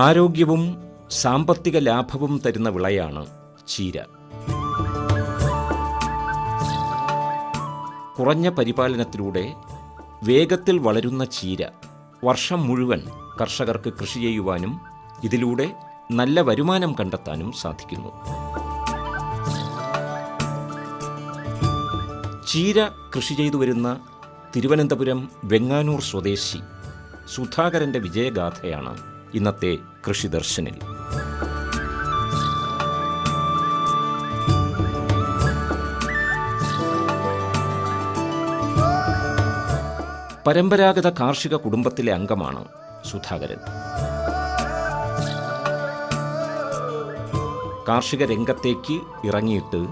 ആരോഗ്യവും സാമ്പത്തിക ലാഭവും തരുന്ന വിളയാണ് ചീര. കുറഞ്ഞ പരിപാലനത്തിലൂടെ വേഗത്തിൽ വളരുന്ന ചീര വർഷം മുഴുവൻ കർഷകർക്ക് കൃഷി ചെയ്യുവാനും ഇതിലൂടെ നല്ല വരുമാനം കണ്ടെത്താനും സാധിക്കുന്നു. ചീര കൃഷി ചെയ്തു വരുന്ന തിരുവനന്തപുരം വെങ്ങാനൂർ സ്വദേശി സുധാകരന്റെ വിജയഗാഥയാണ് ഇന്നത്തെ കൃഷി ദർശനിൽ പരമ്പരാഗത കാർഷിക കുടുംബത്തിലെ അംഗമാണ് സുധാകരൻ. കാർഷിക രംഗത്തേക്ക് ഇറങ്ങിയിട്ട്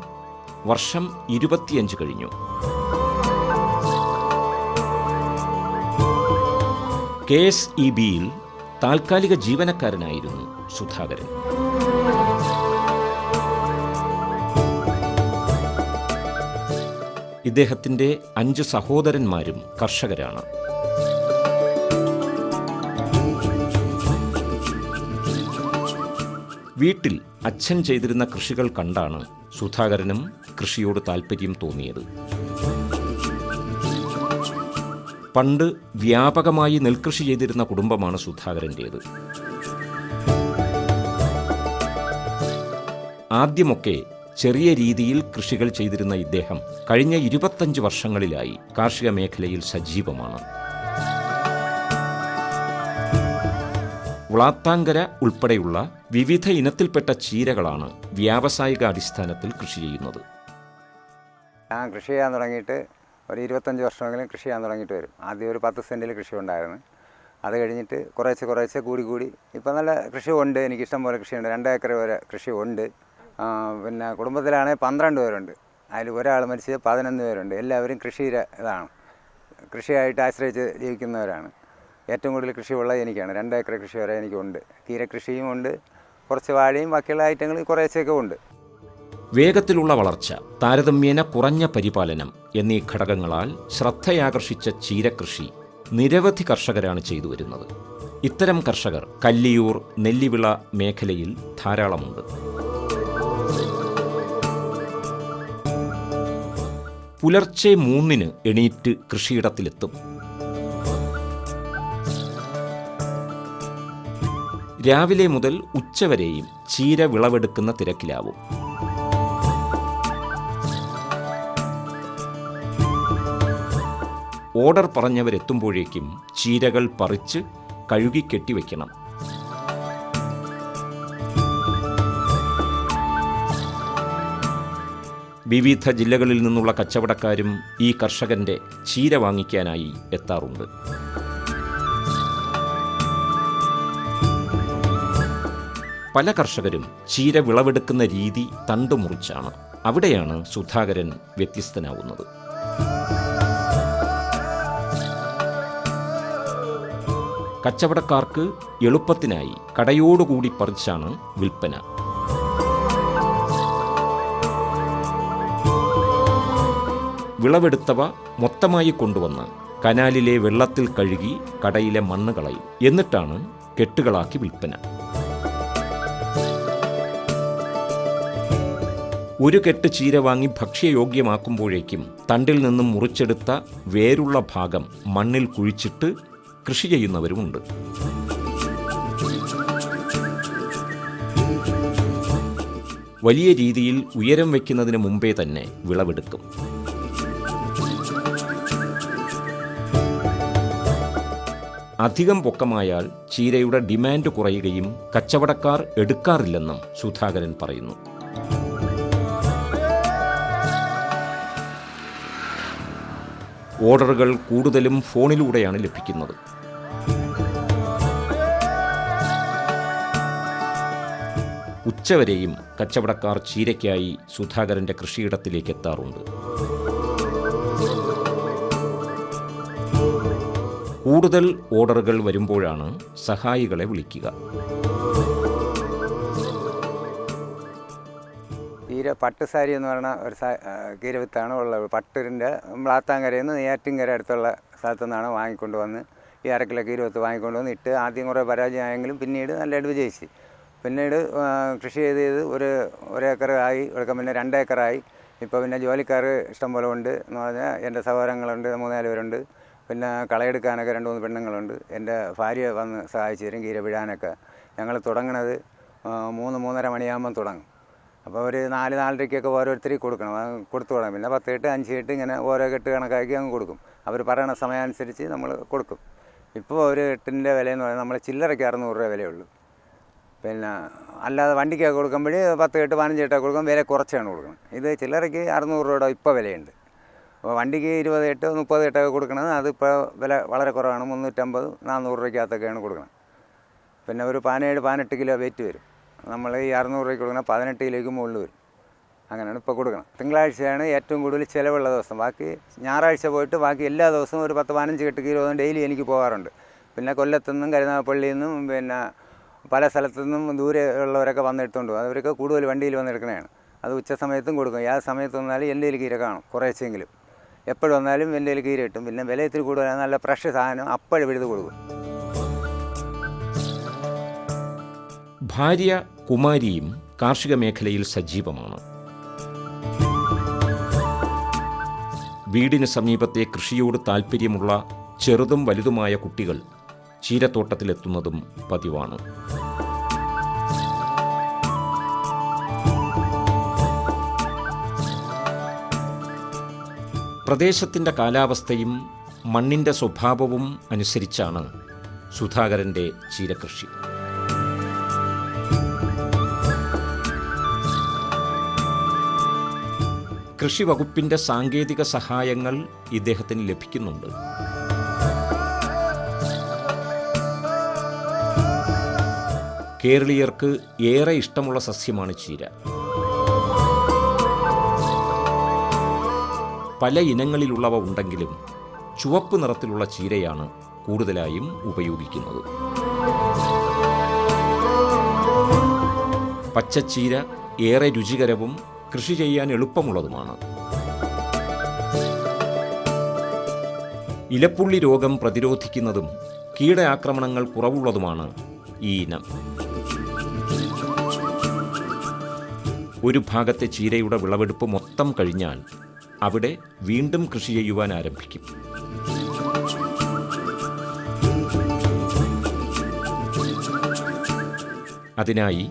വർഷം ഇരുപത്തിയഞ്ച് കഴിഞ്ഞു. കെ എസ് ഇ ബിയിൽ താൽക്കാലിക ജീവനക്കാരനായിരുന്നു സുധാകരൻ. ഇദ്ദേഹത്തിന്റെ അഞ്ച് സഹോദരന്മാരും കർഷകരാണ്. വീട്ടിൽ അച്ഛൻ ചെയ്തിരുന്ന കൃഷികൾ കണ്ടാണ് സുധാകരനും കൃഷിയോട് താൽപ്പര്യം തോന്നിയത്. പണ്ട് വ്യാപകമായി നെൽകൃഷി ചെയ്തിരുന്ന കുടുംബമാണ് സുധാകരന്റേത് ആദ്യമൊക്കെ ചെറിയ രീതിയിൽ കൃഷികൾ ചെയ്തിരുന്ന ഇദ്ദേഹം കഴിഞ്ഞ ഇരുപത്തഞ്ച് വർഷങ്ങളിലായി കാർഷിക മേഖലയിൽ സജീവമാണ്. വ്ളാത്താങ്കര ഉൾപ്പെടെയുള്ള വിവിധ ഇനത്തിൽപ്പെട്ട ചീരകളാണ് വ്യാവസായിക അടിസ്ഥാനത്തിൽ കൃഷി ചെയ്യുന്നത്. ഞാൻ കൃഷി ചെയ്യാൻ തുടങ്ങിയിട്ട് ഒരു ഇരുപത്തഞ്ച് വർഷമെങ്കിലും കൃഷി ചെയ്യാൻ തുടങ്ങിയിട്ട് വരും. ആദ്യം ഒരു പത്ത് സെന്റിൽ കൃഷി ഉണ്ടായിരുന്നു. അത് കഴിഞ്ഞിട്ട് കുറേശ്ശെ കുറേശ്ശെ കൂടി കൂടി ഇപ്പം നല്ല കൃഷി ഉണ്ട് എനിക്ക് ഇഷ്ടം പോലെ കൃഷിയുണ്ട്. രണ്ട് ഏക്കർ വരെ കൃഷി ഉണ്ട്. പിന്നെ കുടുംബത്തിലാണെങ്കിൽ പന്ത്രണ്ട് പേരുണ്ട്. അതിൽ ഒരാൾ മരിച്ചത് പതിനൊന്ന് പേരുണ്ട്. എല്ലാവരും കൃഷിയുടെ ഇതാണ്. കൃഷിയായിട്ട് ആശ്രയിച്ച് ജീവിക്കുന്നവരാണ്. ഏറ്റവും കൂടുതൽ കൃഷിയുള്ളത് എനിക്കാണ്. രണ്ട് ഏക്കർ കൃഷി വരെ എനിക്കുണ്ട്. തീരെ കൃഷിയും ഉണ്ട്. കുറച്ച് വാഴയും ബാക്കിയുള്ള ഐറ്റങ്ങൾ കുറേശ്ശെയൊക്കെ ഉണ്ട്. വേഗത്തിലുള്ള വളർച്ച താരതമ്യേന കുറഞ്ഞ പരിപാലനം എന്നീ ഘടകങ്ങളാൽ ശ്രദ്ധയാകർഷിച്ച ചീരകൃഷി നിരവധി കർഷകരാണ് ചെയ്തു വരുന്നത്. ഇത്തരം കർഷകർ കല്ലിയൂർ നെല്ലിവിള മേഖലയിൽ ധാരാളമുണ്ട്. പുലർച്ചെ മൂന്നിന് എണീറ്റ് കൃഷിയിടത്തിലെത്തും. രാവിലെ മുതൽ ഉച്ചവരെയും ചീര വിളവെടുക്കുന്ന തിരക്കിലാവും. ഓർഡർ പറഞ്ഞവരെത്തുമ്പോഴേക്കും ചീരകൾ പറിച്ച് കഴുകി കെട്ടിവെക്കണം വിവിധ ജില്ലകളിൽ നിന്നുള്ള കച്ചവടക്കാരും ഈ കർഷകന്റെ ചീര വാങ്ങിക്കാനായി എത്താറുണ്ട്. പല കർഷകരും ചീര വിളവെടുക്കുന്ന രീതി തണ്ടുമുറിച്ചാണ്. അവിടെയാണ് സുധാകരൻ വ്യത്യസ്തനാവുന്നത്. കച്ചവടക്കാർക്ക് എളുപ്പത്തിനായി കടയോടുകൂടി പറിച്ചാണ് വിൽപ്പന. വിളവെടുത്തവ മൊത്തമായി കൊണ്ടുവന്ന് കനാലിലെ വെള്ളത്തിൽ കഴുകി കടയിലെ മണ്ണ് കളയും. എന്നിട്ടാണ് കെട്ടുകളാക്കി വിൽപ്പന. ഒരു കെട്ട് ചീര വാങ്ങി ഭക്ഷ്യയോഗ്യമാക്കുമ്പോഴേക്കും തണ്ടിൽ നിന്നും മുറിച്ചെടുത്ത വേരുള്ള ഭാഗം മണ്ണിൽ കുഴിച്ചിട്ട് കൃഷി ചെയ്യുന്നവരുമുണ്ട്. വലിയ രീതിയിൽ ഉയരം വയ്ക്കുന്നതിന് മുമ്പേ തന്നെ വിളവെടുക്കും. അധികം പൊക്കമായാൽ ചീരയുടെ ഡിമാൻഡ് കുറയുകയും കച്ചവടക്കാർ എടുക്കാറില്ലെന്നും സുധാകരൻ പറയുന്നു. ഓർഡറുകൾ കൂടുതലും ഫോണിലൂടെയാണ് ലഭിക്കുന്നത്. ഉച്ചവരെയും കച്ചവടക്കാർ ചീരയ്ക്കായി സുധാകരന്റെ കൃഷിയിടത്തിലേക്ക് എത്താറുണ്ട്. കൂടുതൽ ഓർഡറുകൾ വരുമ്പോഴാണ് സഹായികളെ വിളിക്കുക. കീര പട്ട് സാരി എന്ന് പറഞ്ഞ ഒരു കീരവിത്താണ് ഉള്ളത്. പട്ടിന്റെ മ്ലാത്താങ്കരയിൽ നിന്ന് നെയ്യാറ്റിൻകര അടുത്തുള്ള സ്ഥലത്തു നിന്നാണ് വാങ്ങിക്കൊണ്ട് വന്ന് ഈ അരക്കിലെ കീരവിത്ത് വാങ്ങിക്കൊണ്ട് വന്ന് ഇട്ട് ആദ്യം കുറേ പരാജയമായെങ്കിലും പിന്നീട് നല്ലതായിട്ട് വിജയിച്ച് പിന്നീട് കൃഷി ചെയ്ത് ചെയ്ത് ഒരു ഒരേക്കറായി ഒക്കെ പിന്നെ രണ്ടേക്കറായി. ഇപ്പോൾ പിന്നെ ജോലിക്കാർ ഇഷ്ടം പോലെ ഉണ്ട് എന്ന് പറഞ്ഞാൽ എന്റെ സഹോദരങ്ങളുണ്ട് മൂന്നാൽ പേരുണ്ട്. പിന്നെ കളയെടുക്കാനൊക്കെ രണ്ട് മൂന്ന് പെണ്ണുങ്ങളുണ്ട്. എന്റെ ഭാര്യ വന്ന് സഹായിച്ചു തരും കീര പിഴാനൊക്കെ. ഞങ്ങൾ തുടങ്ങണത് മൂന്ന് മൂന്നര മണിയാകുമ്പം തുടങ്ങും. അപ്പോൾ ഒരു നാല് നാലരയ്ക്കൊക്കെ ഓരോരുത്തർക്ക് കൊടുക്കണം. കൊടുത്തു തുടങ്ങും. പിന്നെ പത്ത് കെട്ട് അഞ്ച് കെട്ട് ഇങ്ങനെ ഓരോ കെട്ട് കണക്കാക്കി അങ്ങ് കൊടുക്കും. അവർ പറയണ സമയം അനുസരിച്ച് നമ്മൾ കൊടുക്കും. ഇപ്പോൾ ഒരു കെട്ടിന്റെ വിലയെന്ന് പറഞ്ഞാൽ നമ്മൾ ചില്ലറയ്ക്ക് അറുന്നൂറ് രൂപ വിലയുള്ളൂ. പിന്നെ അല്ലാതെ വണ്ടിക്കൊക്കെ കൊടുക്കുമ്പോൾ പത്ത് കെട്ട് പതിനഞ്ച് കെട്ടൊക്കെ കൊടുക്കും വില കുറച്ചാണ് കൊടുക്കുന്നത്. ഇത് ചില്ലറയ്ക്ക് അറുന്നൂറ് രൂപയുടെ ഇപ്പോൾ വിലയുണ്ട്. അപ്പോൾ വണ്ടിക്ക് ഇരുപത് എട്ട് മുപ്പത് കെട്ടൊക്കെ കൊടുക്കണത് അതിപ്പോൾ വില വളരെ കുറവാണ്. മുന്നൂറ്റമ്പത് നാനൂറ് രൂപയ്ക്കകത്തൊക്കെയാണ് കൊടുക്കുന്നത്. പിന്നെ ഒരു പതിനേഴ് പതിനെട്ട് കിലോ വെയിറ്റ് വരും. നമ്മൾ ഈ അറുന്നൂറ് രൂപയ്ക്ക് കൊടുക്കുന്ന പതിനെട്ട് കിലോയ്ക്ക് മുകളിൽ വരും. അങ്ങനെയാണ് ഇപ്പോൾ കൊടുക്കണം തിങ്കളാഴ്ചയാണ് ഏറ്റവും കൂടുതൽ ചിലവുള്ള ദിവസം. ബാക്കി ഞായറാഴ്ച പോയിട്ട് ബാക്കി എല്ലാ ദിവസവും ഒരു പത്ത് പതിനഞ്ച് കെട്ട് കിലോ ഡെയിലി എനിക്ക് പോകാറുണ്ട്. പിന്നെ കൊല്ലത്തുനിന്നും കരുനാഗപ്പള്ളിയിൽ നിന്നും പിന്നെ പല സ്ഥലത്തു നിന്നും ദൂരെ ഉള്ളവരൊക്കെ വന്ന് എടുത്തുകൊണ്ട് പോകും അവരൊക്കെ കൂടുതൽ വണ്ടിയിൽ വന്ന് അത് ഉച്ച സമയത്തും കൊടുക്കും. ഏത് സമയത്ത് വന്നാലും എന്റെ കീര കാണും കുറേശ്ശെങ്കിലും. എപ്പോഴും വന്നാലും എന്റെ കീര കിട്ടും. പിന്നെ വില ഇത്തിരി കൂടുതലാണ് നല്ല ഫ്രഷ് സാധനം അപ്പോഴും എഴുതി കൊടുക്കും. ഭാര്യ കുമാരിയും കാർഷിക മേഖലയിൽ സജീവമാണ്. വീടിന് സമീപത്തെ കൃഷിയോട് താൽപ്പര്യമുള്ള ചെറുതും വലുതുമായ കുട്ടികൾ ചീരത്തോട്ടത്തിലെത്തുന്നതും പതിവാണ്. പ്രദേശത്തിന്റെ കാലാവസ്ഥയും മണ്ണിന്റെ സ്വഭാവവും അനുസരിച്ചാണ് സുധാകരന്റെ ചീരകൃഷി. കൃഷി വകുപ്പിന്റെ സാങ്കേതിക സഹായങ്ങൾ ഇദ്ദേഹത്തിന് ലഭിക്കുന്നുണ്ട്. കേരളീയർക്ക് ഏറെ ഇഷ്ടമുള്ള സസ്യമാണ് ചീര. പല ഇനങ്ങളിലുള്ളവ ഉണ്ടെങ്കിലും ചുവപ്പ് നിറത്തിലുള്ള ചീരയാണ് കൂടുതലായും ഉപയോഗിക്കുന്നത്. പച്ചച്ചീര ഏറെ രുചികരവും കൃഷി ചെയ്യാൻ എളുപ്പമുള്ളതുമാണ്. ഇലപ്പുള്ളി രോഗം പ്രതിരോധിക്കുന്നതും കീട ആക്രമണങ്ങൾ കുറവുള്ളതുമാണ് ഈ ഇനം. ഒരു ഭാഗത്തെ ചീരയുടെ വിളവെടുപ്പ് മൊത്തം കഴിഞ്ഞാൽ അവിടെ വീണ്ടും കൃഷി ചെയ്യുവാൻ ആരംഭിക്കും. അതിനായി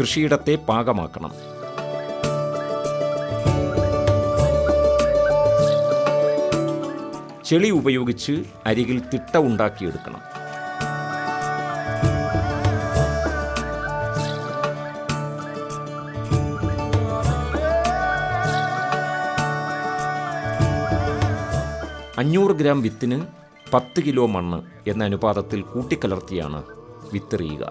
കൃഷിയിടത്തെ പാകമാക്കണം. ചെളി ഉപയോഗിച്ച് അരികിൽ തിട്ട ഉണ്ടാക്കിയെടുക്കണം. അഞ്ഞൂറ് ഗ്രാം വിത്തിന് പത്ത് കിലോ മണ്ണ് എന്ന അനുപാതത്തിൽ കൂട്ടിക്കലർത്തിയാണ് വിത്തെറിയുക.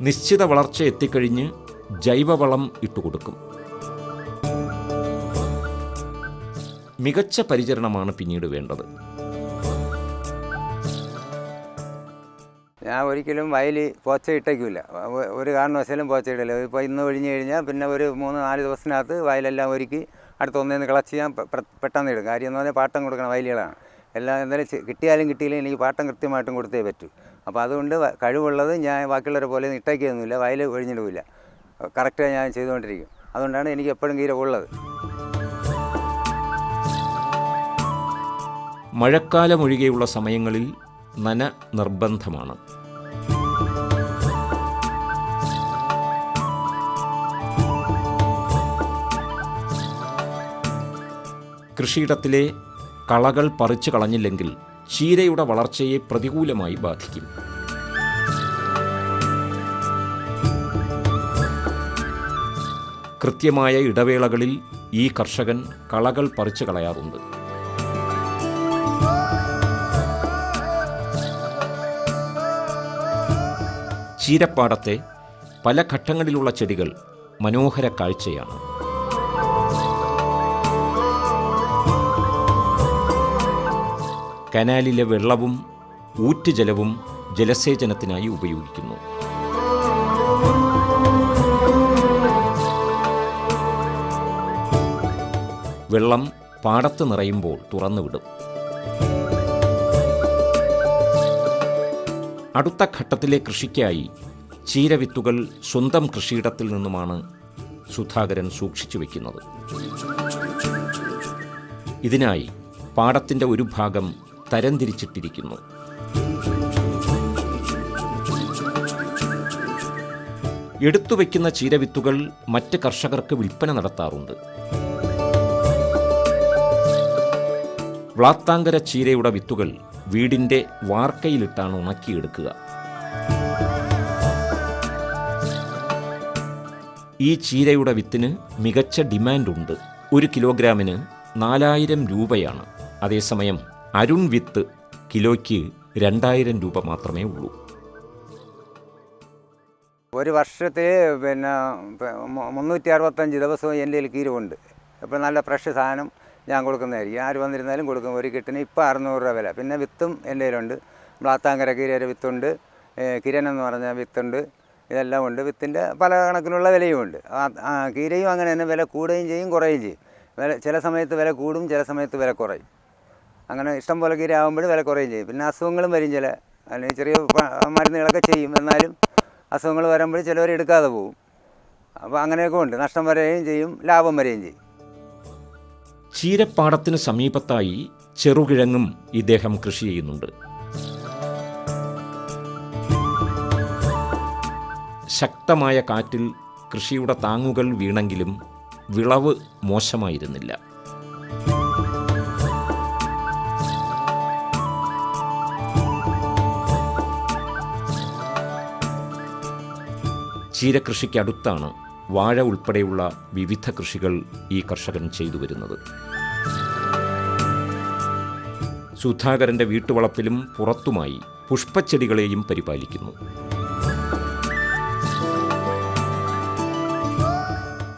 നിശ്ചിത വളർച്ച എത്തിക്കഴിഞ്ഞ് ജൈവവളം ഇട്ടുകൊടുക്കും. മികച്ച പരിചരണമാണ് പിന്നീട് വേണ്ടത്. ഞാൻ ഒരിക്കലും വയൽ പോച്ച ഇട്ടേക്കില്ല ഒരു കാരണവശാലും പോച്ച ഇടില്ല ഇപ്പോൾ ഇന്ന് ഒഴിഞ്ഞു കഴിഞ്ഞാൽ പിന്നെ ഒരു മൂന്ന് നാല് ദിവസത്തിനകത്ത് വയലെല്ലാം ഒരുക്കി അടുത്ത ഒന്നേന്ന് കളച്ച് ചെയ്യാൻ പെട്ടെന്ന് ഇടും. കാര്യം എന്ന് പറഞ്ഞാൽ പാട്ടം കൊടുക്കണ വയലുകളാണ്. എല്ലാം എന്തായാലും കിട്ടിയാലും കിട്ടിയില്ലെങ്കിൽ എനിക്ക് പാട്ടം കൃത്യമായിട്ടും കൊടുത്തേ പറ്റൂ. അപ്പോൾ അതുകൊണ്ട് കഴിവുള്ളത് ഞാൻ ബാക്കിയുള്ളവരെ പോലെ ഇട്ടേക്കൊന്നുമില്ല. വയൽ ഒഴിഞ്ഞിടില്ല കറക്റ്റായി ഞാൻ ചെയ്തുകൊണ്ടിരിക്കും. അതുകൊണ്ടാണ് എനിക്ക് എപ്പോഴും കീര ഉള്ളത്. മഴക്കാലം ഒഴികെയുള്ള സമയങ്ങളിൽ നന നിർബന്ധമാണ്. കൃഷിയിടത്തിലെ കളകൾ പറിച്ചു കളഞ്ഞില്ലെങ്കിൽ ചീരയുടെ വളർച്ചയെ പ്രതികൂലമായി ബാധിക്കും. കൃത്യമായ ഇടവേളകളിൽ ഈ കർഷകൻ കളകൾ പറിച്ചു കളയാറുണ്ട്. ചീരപ്പാടത്തെ പല ഘട്ടങ്ങളിലുള്ള ചെടികൾ മനോഹര കാഴ്ചയാണ്. കനാലിലെ വെള്ളവും ഊറ്റുജലവും ജലസേചനത്തിനായി ഉപയോഗിക്കുന്നു. വെള്ളം പാടത്ത് നിറയുമ്പോൾ തുറന്നുവിടും. അടുത്ത ഘട്ടത്തിലെ കൃഷിക്കായി ചീരവിത്തുകൾ സ്വന്തം കൃഷിയിടത്തിൽ നിന്നുമാണ് സുധാകരൻ സൂക്ഷിച്ചു വയ്ക്കുന്നത് ഇതിനായി പാടത്തിന്റെ ഒരു ഭാഗം തരംതിരിച്ചിട്ടിരിക്കുന്നു. എടുത്തു വയ്ക്കുന്ന ചീരവിത്തുകൾ മറ്റ് കർഷകർക്ക് വിൽപ്പന നടത്താറുണ്ട്. വ്ളാത്താങ്കര ചീരയുടെ വിത്തുകൾ വീടിന്റെ വാർക്കയിലിട്ടാണ് ഉണക്കിയെടുക്കുക. ഈ ചീരയുടെ വിത്തിന് മികച്ച ഡിമാൻഡുണ്ട്. ഒരു കിലോഗ്രാമിന് നാലായിരം രൂപയാണ്. അതേസമയം അരുൺ വിത്ത് കിലോയ്ക്ക് രണ്ടായിരം രൂപ മാത്രമേ ഉള്ളൂ. ഒരു വർഷത്തിൽ പിന്നെ മുന്നൂറ്റി അറുപത്തഞ്ച് ദിവസവും എന്റെ കീരമുണ്ട് അപ്പോൾ നല്ല ഫ്രഷ് സാധനം. ഞാൻ കൊടുക്കുന്നതായിരിക്കും. ആര് വന്നിരുന്നാലും കൊടുക്കും. ഒരു കിട്ടിന് ഇപ്പോൾ അറുന്നൂറ് രൂപ വില. പിന്നെ വിത്തും എന്റെ കയ്യിലുണ്ട്. ബ്ലാത്താങ്കര കീരയുടെ വിത്തുണ്ട്. കിരൻ എന്ന് പറഞ്ഞ വിത്തുണ്ട്. ഇതെല്ലാം ഉണ്ട്. വിത്തിന്റെ പല കണക്കിനുള്ള വിലയും ഉണ്ട്. കീരയും അങ്ങനെ തന്നെ വില കൂടുകയും ചെയ്യും കുറയുകയും ചെയ്യും. വില ചില സമയത്ത് വില കൂടും ചില സമയത്ത് വില കുറയും. അങ്ങനെ ഇഷ്ടം പോലെ കീര ആകുമ്പോഴും വില കുറയും ചെയ്യും. പിന്നെ അസുഖങ്ങളും വരും ചില. അല്ലെങ്കിൽ ചെറിയ മരുന്നുകളൊക്കെ ചെയ്യും. എന്നാലും അസുഖങ്ങൾ വരുമ്പോൾ ചിലവർ എടുക്കാതെ പോകും. അപ്പോൾ അങ്ങനെയൊക്കെ ഉണ്ട്. നഷ്ടം വരികയും ചെയ്യും ലാഭം വരികയും ചെയ്യും. ചീരപ്പാടത്തിന് സമീപത്തായി ചെറുകിഴങ്ങും ഇദ്ദേഹം കൃഷി ചെയ്യുന്നുണ്ട്. ശക്തമായ കാറ്റിൽ കൃഷിയുടെ താങ്ങുകൾ വീണെങ്കിലും വിളവ് മോശമായിരുന്നില്ല. ചീരകൃഷിക്കടുത്താണ് വാഴ ഉൾപ്പെടെയുള്ള വിവിധ കൃഷികൾ ഈ കർഷകൻ ചെയ്തു വരുന്നത്. സുധാകരന്റെ വീട്ടുവളപ്പിലും പുറത്തുമായി പുഷ്പച്ചെടികളെയും പരിപാലിക്കുന്നു.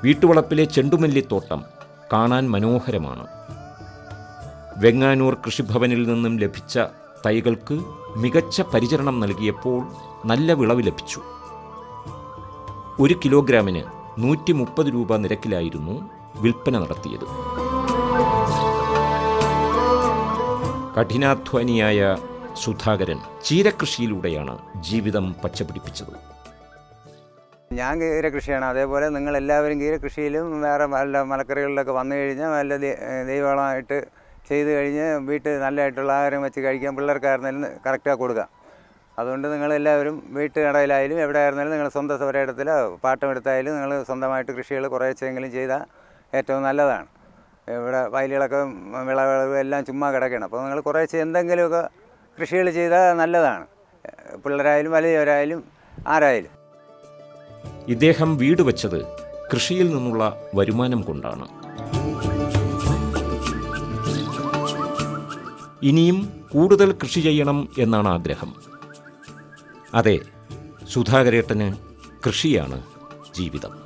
വീട്ടുവളപ്പിലെ ചെണ്ടുമല്ലിത്തോട്ടം കാണാൻ മനോഹരമാണ്. വെങ്ങാനൂർ കൃഷിഭവനിൽ നിന്നും ലഭിച്ച തൈകൾക്ക് മികച്ച പരിചരണം നൽകിയപ്പോൾ നല്ല വിളവ് ലഭിച്ചു. ഒരു കിലോഗ്രാമിന് നൂറ്റി മുപ്പത് രൂപ നിരക്കിലായിരുന്നു വിൽപ്പന നടത്തിയത്. കഠിനാധ്വാനിയായ സുധാകരൻ ചീരകൃഷിയിലൂടെയാണ് ജീവിതം പച്ചപിടിപ്പിച്ചത്. ഞാൻ കീരകൃഷിയാണ് അതേപോലെ നിങ്ങൾ എല്ലാവരും കീരകൃഷിയിലും വേറെ വല്ല മലക്കറികളിലൊക്കെ വന്നു കഴിഞ്ഞാൽ നല്ല ദൈവമായിട്ട് ചെയ്തു ചെയ്ത് കഴിഞ്ഞ് വീട്ടിൽ നല്ലതായിട്ടുള്ള ആഹാരം വെച്ച് കഴിക്കാൻ പിള്ളേർക്കായിരുന്നാലും കറക്റ്റാക്കി കൊടുക്കാം. അതുകൊണ്ട് നിങ്ങളെല്ലാവരും വീട്ടുകടയിലായാലും എവിടെ ആയിരുന്നാലും നിങ്ങൾ സ്വന്തം സ്വരയിടത്തിലോ പാട്ടം എടുത്തായാലും നിങ്ങൾ സ്വന്തമായിട്ട് കൃഷികൾ കുറേശ്ശെങ്കിലും ചെയ്താൽ ഏറ്റവും നല്ലതാണ്. ഇവിടെ വയലുകളൊക്കെ വിളവിളവ് എല്ലാം ചുമ്മാ കിടക്കണം അപ്പോൾ നിങ്ങൾ കുറേശ്ശെ എന്തെങ്കിലുമൊക്കെ കൃഷികൾ ചെയ്താൽ നല്ലതാണ്. പിള്ളേരായാലും വലിയവരായാലും ആരായാലും. ഇദ്ദേഹം വീട് വെച്ചത് കൃഷിയിൽ നിന്നുള്ള വരുമാനം കൊണ്ടാണ്. ഇനിയും കൂടുതൽ കൃഷി ചെയ്യണം എന്നാണ് ആഗ്രഹം. അതെ സുധാകരേട്ടന് കൃഷിയാണ് ജീവിതം.